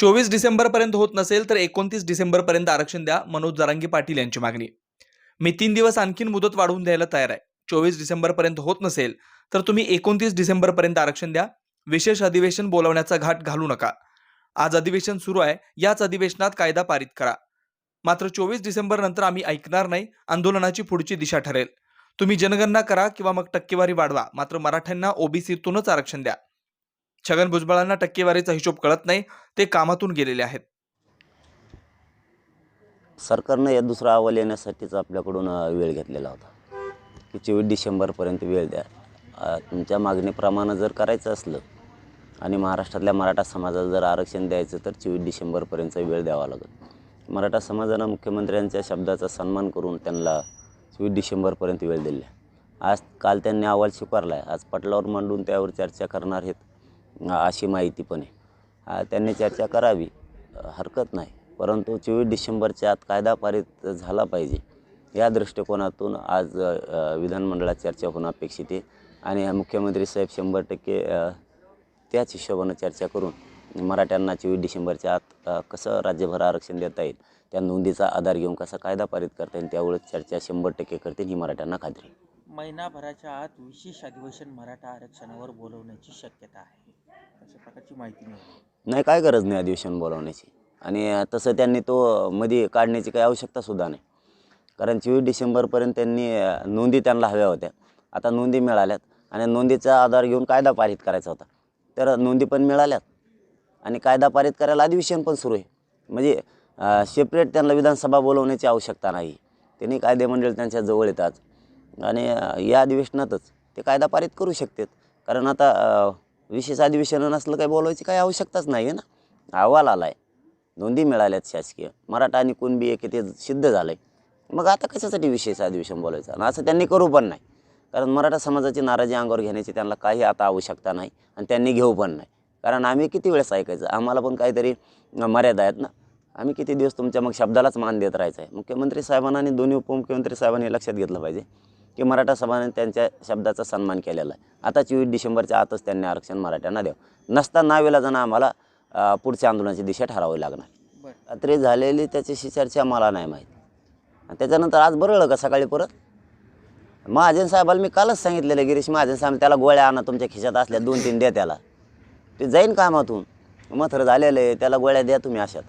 चोवीस डिसेंबरपर्यंत होत नसेल तर एकोणतीस डिसेंबरपर्यंत आरक्षण द्या मनोज जरांगे पाटील यांची मागणी. मी तीन दिवस आणखीन मुदत वाढवून द्यायला तयार आहे. चोवीस डिसेंबरपर्यंत होत नसेल तर तुम्ही एकोणतीस डिसेंबरपर्यंत आरक्षण द्या. विशेष अधिवेशन बोलावण्याचा घाट घालू नका. आज अधिवेशन सुरू आहे याच अधिवेशनात कायदा पारित करा. मात्र चोवीस डिसेंबर नंतर आम्ही ऐकणार नाही आंदोलनाची पुढची दिशा ठरेल. तुम्ही जनगणना करा किंवा मग टक्केवारी वाढवा मात्र मराठ्यांना ओबीसीतूनच आरक्षण द्या. छगन भुजबळांना टक्केवारीचा हिशोब कळत नाही ते कामातून गेलेले आहेत. सरकारनं या दुसरा अहवाल येण्यासाठीच आपल्याकडून वेळ घेतलेला होता. की चोवीस डिसेंबरपर्यंत वेळ द्या. तुमच्या मागणीप्रमाणे जर करायचं असलं आणि महाराष्ट्रातल्या मराठा समाजाला जर आरक्षण द्यायचं तर चोवीस डिसेंबरपर्यंतचा वेळ द्यावा लागेल. मराठा समाजानं मुख्यमंत्र्यांच्या शब्दाचा सन्मान करून त्यांना चोवीस डिसेंबरपर्यंत वेळ दिला. आज काल त्यांनी अहवाल स्वीकारला आहे आज पटलावर मांडून त्यावर चर्चा करणार आहेत. अशी माहिती पण आहे. त्यांनी चर्चा करावी. हरकत नाही. परंतु चोवीस डिसेंबरच्या आत कायदा पारित झाला पाहिजे. या दृष्टिकोनातून आज विधानमंडळात चर्चा होणं अपेक्षित आहे. आणि मुख्यमंत्री साहेब शंभर टक्के त्याच हिशोबानं चर्चा करून मराठ्यांना चोवीस डिसेंबरच्या आत कसं राज्यभर आरक्षण देता येईल त्या नोंदीचा आधार घेऊन कसा कायदा पारित करता येईल त्यावेळेस चर्चा शंभर टक्के करतील ही मराठ्यांना खात्री महिनाभराच्या आत विशेष अधिवेशन मराठा आरक्षणावर बोलवण्याची शक्यता आहे. अशा प्रकारची माहिती मिळाली. नाही काय गरज नाही अधिवेशन बोलावण्याची. आणि तसं त्यांनी तो मध्ये काढण्याची काही आवश्यकतासुद्धा नाही. कारण चोवीस डिसेंबरपर्यंत त्यांनी नोंदी त्यांना हव्या होत्या. आता नोंदी मिळाल्यात आणि नोंदीचा आधार घेऊन कायदा पारित करायचा होता. तर नोंदी पण मिळाल्यात आणि कायदा पारित करायला अधिवेशन पण सुरू आहे. म्हणजे सेपरेट त्यांना विधानसभा बोलवण्याची आवश्यकता नाही. त्यांनी कायदेमंडळ त्यांच्या जवळ येतात. आणि या अधिवेशनातच ते कायदा पारित करू शकतात. कारण आता विशेष अधिवेशन नसलं काही बोलवायची काही आवश्यकताच नाही आहे ना. अहवाल आला आहे नोंदी मिळाल्यात शासकीय. मराठा आणि कुणबी एक ते सिद्ध झालं आहे मग आता कशासाठी विशेष अधिवेशन बोलायचं? आणि असं त्यांनी करू पण नाही. कारण मराठा समाजाची नाराजी अंगावर घेण्याची त्यांना काही आता आवश्यकता नाही आणि त्यांनी घेऊ पण नाही. कारण आम्ही किती वेळेस ऐकायचं? आम्हाला पण काहीतरी मर्यादा आहेत ना. आम्ही किती दिवस तुमच्या मग शब्दालाच मान देत राहायचं आहे मुख्यमंत्री साहेबांना आणि दोन्ही उपमुख्यमंत्री साहेबांनी लक्षात घेतलं पाहिजे. की मराठा समाजाने त्यांच्या शब्दाचा सन्मान केलेला आहे. आता चोवीस डिसेंबरच्या आतच त्यांनी आरक्षण मराठ्यांना द्यावं. नसता नावेला आम्हाला अ, पुढच्या आंदोलनाची दिशा ठरवावी लागणार. रात्री झालेली त्याच्याशी चर्चा मला नाही माहीत. आणि त्याच्यानंतर आज बरळलं का सकाळी परत? महाजन साहेबाला मी कालच सांगितलेलं गिरीश महाजन साहेब त्याला गोळ्या आणा तुमच्या खिशात असल्या दोन तीन द्या त्याला. ते जाईन कामातून. मथर झालेलं आहे त्याला गोळ्या द्या तुम्ही अशात.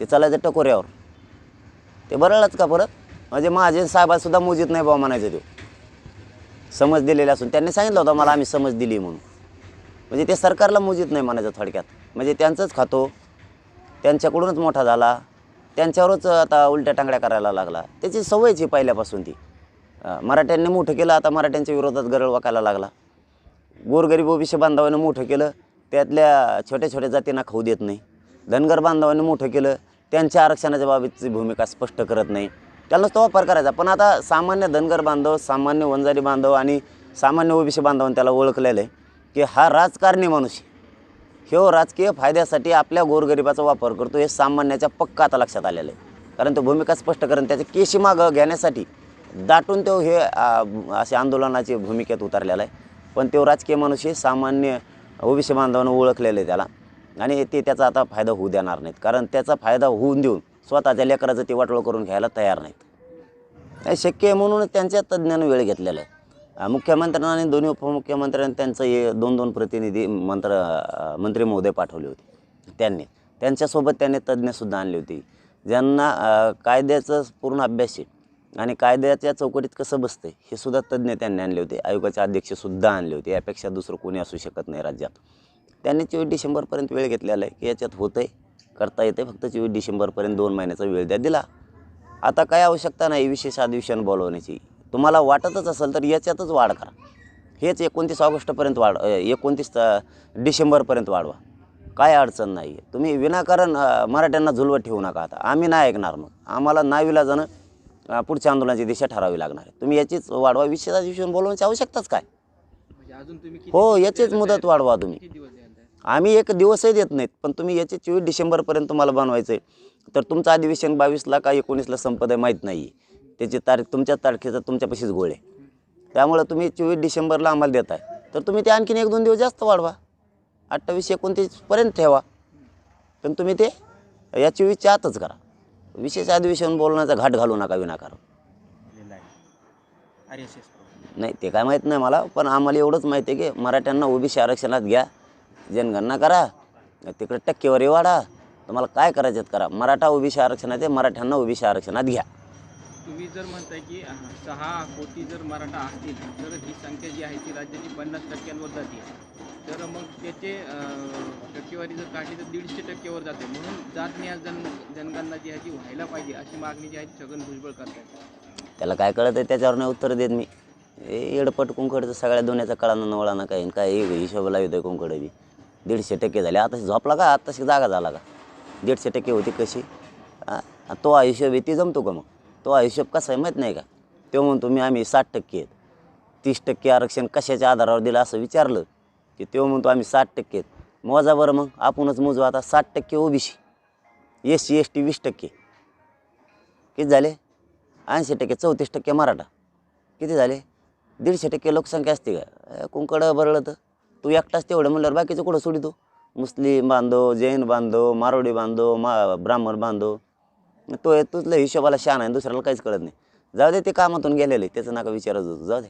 ते चालायचं टकोऱ्यावर. ते बरळलंच का परत? म्हणजे महाजन साहेबांसुद्धा मोजीत नाही बाबा म्हणायचं तो. समज दिलेला असून. त्यांनी सांगितलं होतं मला आम्ही समज दिली म्हणून. म्हणजे ते सरकारला मोजीत नाही म्हणायचं थोडक्यात. म्हणजे त्यांचंच खातो. त्यांच्याकडूनच मोठा झाला. त्यांच्यावरच आता उलट्या टांगड्या करायला लागला. त्याची सवयच ही पहिल्यापासून ती. मराठ्यांनी मोठं केलं आता मराठ्यांच्या विरोधात गरळ वाकायला लागला. गोरगरीब ओबीसी बांधवाने मोठं केलं त्यातल्या छोट्या छोट्या जातींना खाऊ देत नाही. धनगर बांधवांनी मोठं केलं त्यांच्या आरक्षणाच्या बाबतची भूमिका स्पष्ट करत नाही. त्यांनाच तो वापर करायचा. पण आता सामान्य धनगर बांधव सामान्य वंजारी बांधव आणि सामान्य ओबीसी बांधवांनी त्याला ओळखलेलं आहे की हा राजकारणी माणूस ह्यो राजकीय फायद्यासाठी आपल्या गोरगरिबाचा वापर करतो हे सामान्याच्या पक्का आता लक्षात आलेलं आहे. कारण तो भूमिका स्पष्ट करून त्याचे केशी मागं घेण्यासाठी दाटून तो हे असे आंदोलनाची भूमिकेत उतरलेला आहे. पण तो राजकीय माणूस हे सामान्य ओबीसी बांधवानं ओळखलेलं आहे त्याला. आणि ते त्याचा आता फायदा होऊ देणार नाहीत. कारण त्याचा फायदा होऊन देऊन स्वतःच्या लेकराचं ते वाटोळ करून घ्यायला तयार नाहीत. हे शक्य आहे म्हणून त्यांच्या तज्ज्ञानं वेळ घेतलेला आहे. मुख्यमंत्र्यांना आणि दोन्ही उपमुख्यमंत्र्यांनी त्यांचं हे दोन दोन प्रतिनिधी मंत्र मंत्री महोदय पाठवले होते. त्यांनी त्यांच्यासोबत त्यांनी तज्ज्ञसुद्धा आणली होती. ज्यांना कायद्याचं पूर्ण अभ्यास आहे आणि कायद्याच्या चौकटीत कसं बसतं हे सुद्धा तज्ज्ञ त्यांनी आणले होते. आयोगाचे अध्यक्षसुद्धा आणले होते. यापेक्षा दुसरं कोणी असू शकत नाही राज्यात. त्यांनी चोवीस डिसेंबरपर्यंत वेळ घेतलेला आहे की याच्यात होतं आहे करता येते. फक्त चोवीस डिसेंबरपर्यंत दोन महिन्याचा वेळ द्या दिला. आता काय आवश्यकता नाही विशेष अधिवेशन बोलवण्याची. तुम्हाला वाटतच असेल तर याच्यातच वाढ करा. हेच एकोणतीस ऑगस्टपर्यंत वाढ एकोणतीस डिसेंबरपर्यंत वाढवा. काय अडचण नाही आहे तुम्ही विनाकारण मराठ्यांना झुलवत ठेवू नका आता. आम्ही नाही ऐकणार मग. आम्हाला नावीला जाणं पुढच्या आंदोलनाची दिशा ठरावी लागणार आहे. तुम्ही याचीच वाढवा. विशेष अधिवेशन बोलवण्याची आवश्यकताच काय? म्हणजे हो याचीच मुदत वाढवा तुम्ही. आम्ही एक दिवसही देत नाहीत पण तुम्ही याचे चोवीस डिसेंबरपर्यंत तुम्हाला बनवायचं आहे तर तुमचं अधिवेशन बावीसला का एकोणीसला संपत आहे माहीत नाही आहे त्याची तारीख तुमच्या तारखेचा तुमच्यापाशीच गोळ आहे. त्यामुळं तुम्ही चोवीस डिसेंबरला आम्हाला देताय. तर तुम्ही ते आणखीन एक दोन दिवस जास्त वाढवा. अठ्ठावीस एकोणतीसपर्यंत ठेवा. पण तुम्ही ते या चोवीसच्या आतच करा. विशेष अधिवेशन बोलण्याचा घाट घालू नका विनाकारण. आहे नाही ते काय माहीत नाही मला पण आम्हाला एवढंच माहिती आहे की मराठ्यांना ओबीसी आरक्षणात घ्या. जनगणना करा. तिकडे टक्केवारी वाढा. तुम्हाला काय करायचं करा. मराठा ओबीसी आरक्षणात आहे मराठ्यांना ओबीसी आरक्षणात घ्या. तुम्ही जर म्हणताय की सहा कोटी जर मराठा असतील तर ही संख्या जी आहे ती राज्याची पन्नास टक्क्यांवर जाते. तर मग त्याचे टक्केवारी जर काढली तर दीडशे टक्क्यावर जाते. म्हणून जात निहाय जन जनगणना जी आहे ती व्हायला पाहिजे अशी मागणी जी आहे छगन भुजबळ करतायत. त्याला काय कळत आहे त्याच्यावर नाही उत्तर देत मी. येडपट कुंकडचं सगळ्या दोन्हीचा कळानं नवळानं काही काय हे हिशोब लावत आहे कुंकड बी. दीडशे टक्के झाले. आता झोपला का? आताशी जागा झाला का? दीडशे टक्के होती कशी? हां आणि तो हिशोब आहे ती जमतो का मग? तो हिशोब कसा आहे माहीत नाही का? तो म्हणतो मी आम्ही साठ टक्के आहेत. तीस टक्के आरक्षण कशाच्या आधारावर दिलं असं विचारलं की तो म्हणतो आम्ही साठ टक्के आहेत. मोजा बरं मग आपणच मोजू. आता साठ टक्के OBC S C S T वीस टक्के. किती झाले? ऐंशी टक्के चौतीस टक्के मराठा. किती झाले? दीडशे टक्के लोकसंख्या असते का? कुंकडं बरळं तर तू एकटाच तेवढं म्हणल्यावर बाकीचं कुठं सोडितो मुस्लिम बांधव जैन बांधव मारोडी बांधव मा ब्राह्मण बांधव. तो तुझल्या हिशोबाला शान आहे दुसऱ्याला काहीच कळत नाही. जाऊ दे ते कामातून गेलेले त्याचं नका विचारायचं होतं. जाऊ दे.